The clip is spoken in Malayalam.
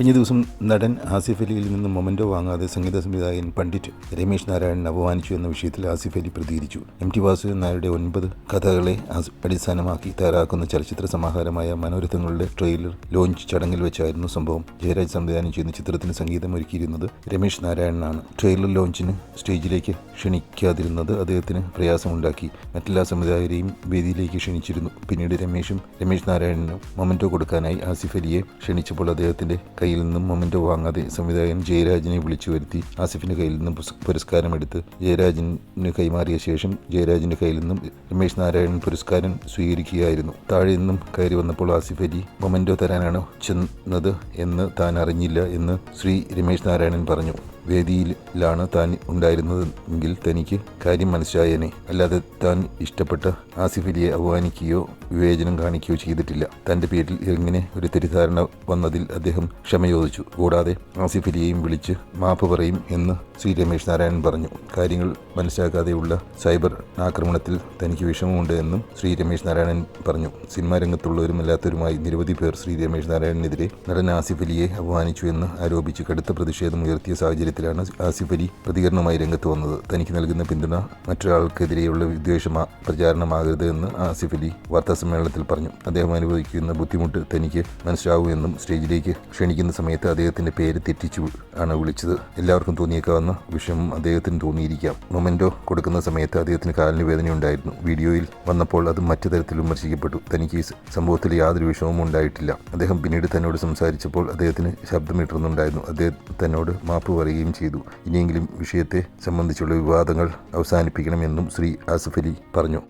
കഴിഞ്ഞ ദിവസം നടൻ ആസിഫ് അലിയിൽ നിന്ന് മൊമെന്റോ വാങ്ങാതെ സംഗീത സംവിധായകൻ പണ്ഡിറ്റ് രമേശ് നാരായണൻ അപമാനിച്ചു എന്ന വിഷയത്തിൽ ആസിഫ് അലി പ്രതികരിച്ചു. എം ടി വാസുദേവൻ നായരുടെ ഒൻപത് കഥകളെ അടിസ്ഥാനമാക്കി തയ്യാറാക്കുന്ന ചലച്ചിത്ര സമാഹാരമായ മനോരഥങ്ങളുടെ ട്രെയിലർ ലോഞ്ച് ചടങ്ങിൽ വെച്ചായിരുന്നു സംഭവം. ജയരാജ് സംവിധാനം ചെയ്യുന്ന ചിത്രത്തിന് സംഗീതം ഒരുക്കിയിരുന്നത് രമേശ് നാരായണനാണ്. ട്രെയിലർ ലോഞ്ചിന് സ്റ്റേജിലേക്ക് ക്ഷണിക്കാതിരുന്നത് അദ്ദേഹത്തിന് പ്രയാസമുണ്ടാക്കി. മറ്റെല്ലാ സംവിധായകരെയും വേദിയിലേക്ക് ക്ഷണിച്ചിരുന്നു. പിന്നീട് രമേശും രമേശ് നാരായണനും മൊമെന്റോ കൊടുക്കാനായി ആസിഫ് അലിയെ ക്ഷണിച്ചപ്പോൾ അദ്ദേഹത്തിന്റെ കയ്യിൽ നിന്നും മൊമെന്റോ വാങ്ങാതെ സംവിധായകൻ ജയരാജിനെ വിളിച്ചു വരുത്തി ആസിഫിന്റെ കയ്യിൽ നിന്നും പുരസ്കാരം പുരസ്കാരമെടുത്ത് ജയരാജിന് കൈമാറിയ ശേഷം ജയരാജിന്റെ കയ്യിൽ നിന്നും രമേശ് നാരായണൻ പുരസ്കാരം സ്വീകരിക്കുകയായിരുന്നു. താഴെ നിന്നും കയറി വന്നപ്പോൾ ആസിഫ് അലി മൊമെന്റോ തരാനാണ് ചെന്നത് എന്ന് താൻ അറിഞ്ഞില്ല എന്ന് ശ്രീ രമേശ് നാരായണൻ പറഞ്ഞു. വേദിയിലാണ് താൻ ഉണ്ടായിരുന്നതെങ്കിൽ തനിക്ക് കാര്യം മനസ്സിലായേനെ. അല്ലാതെ താൻ ഇഷ്ടപ്പെട്ട ആസിഫലിയെ അപമാനിക്കുകയോ വിവേചനം കാണിക്കുകയോ ചെയ്തിട്ടില്ല. തന്റെ പേരിൽ ഇങ്ങനെ ഒരു തെറ്റിദ്ധാരണ വന്നതിൽ അദ്ദേഹം ക്ഷമയോദിച്ചു കൂടാതെ ആസിഫലിയെയും വിളിച്ച് മാപ്പ് പറയും എന്ന് ശ്രീ രമേശ് നാരായണൻ പറഞ്ഞു. കാര്യങ്ങൾ മനസ്സിലാക്കാതെയുള്ള സൈബർ ആക്രമണത്തിൽ തനിക്ക് വിഷമമുണ്ട് എന്നും ശ്രീ രമേശ് നാരായണൻ പറഞ്ഞു. സിനിമാ രംഗത്തുള്ളവരും അല്ലാത്തവരുമായി നിരവധി പേർ ശ്രീ രമേശ് നാരായണനെതിരെ നടൻ ആസിഫലിയെ അപമാനിച്ചു എന്ന് ആരോപിച്ച് കടുത്ത പ്രതിഷേധം ഉയർത്തിയ സാഹചര്യത്തിലാണ് ആസിഫ് അലി പ്രതികരണവുമായി രംഗത്ത് വന്നത്. തനിക്ക് നൽകുന്ന പിന്തുണ മറ്റൊരാൾക്കെതിരെയുള്ള വിദ്വേഷ പ്രചാരണമാകരുത് എന്ന് ആസിഫ് അലി വാർത്താസമ്മേളനത്തിൽ പറഞ്ഞു. അദ്ദേഹം അനുഭവിക്കുന്ന ബുദ്ധിമുട്ട് തനിക്ക് മനസ്സിലാവുമെന്നും സ്റ്റേജിലേക്ക് ക്ഷണിക്കുന്ന സമയത്ത് അദ്ദേഹത്തിന്റെ പേര് തെറ്റിച്ചു ആണ് വിളിച്ചത്. എല്ലാവർക്കും തോന്നിയേക്കാവുന്ന വിഷയം അദ്ദേഹത്തിന് തോന്നിയിരിക്കാം. മൊമെന്റോ കൊടുക്കുന്ന സമയത്ത് അദ്ദേഹത്തിന് കാലിന് വേദനയുണ്ടായിരുന്നു. വീഡിയോയിൽ വന്നപ്പോൾ അത് മറ്റു തരത്തിൽ വിമർശിക്കപ്പെട്ടു. തനിക്ക് ഈ സംഭവത്തിൽ യാതൊരു വിഷമവും ഉണ്ടായിട്ടില്ല. അദ്ദേഹം പിന്നീട് തന്നോട് സംസാരിച്ചപ്പോൾ അദ്ദേഹത്തിന് ശബ്ദമിട്ടുന്നുണ്ടായിരുന്നു അദ്ദേഹം തന്നോട് മാപ്പ് പറയുകയും ചെയ്തു. ഇനിയെങ്കിലും വിഷയത്തെ സംബന്ധിച്ചുള്ള വിവാദങ്ങൾ അവസാനിപ്പിക്കണമെന്നും ശ്രീ ആസഫലി പറഞ്ഞു.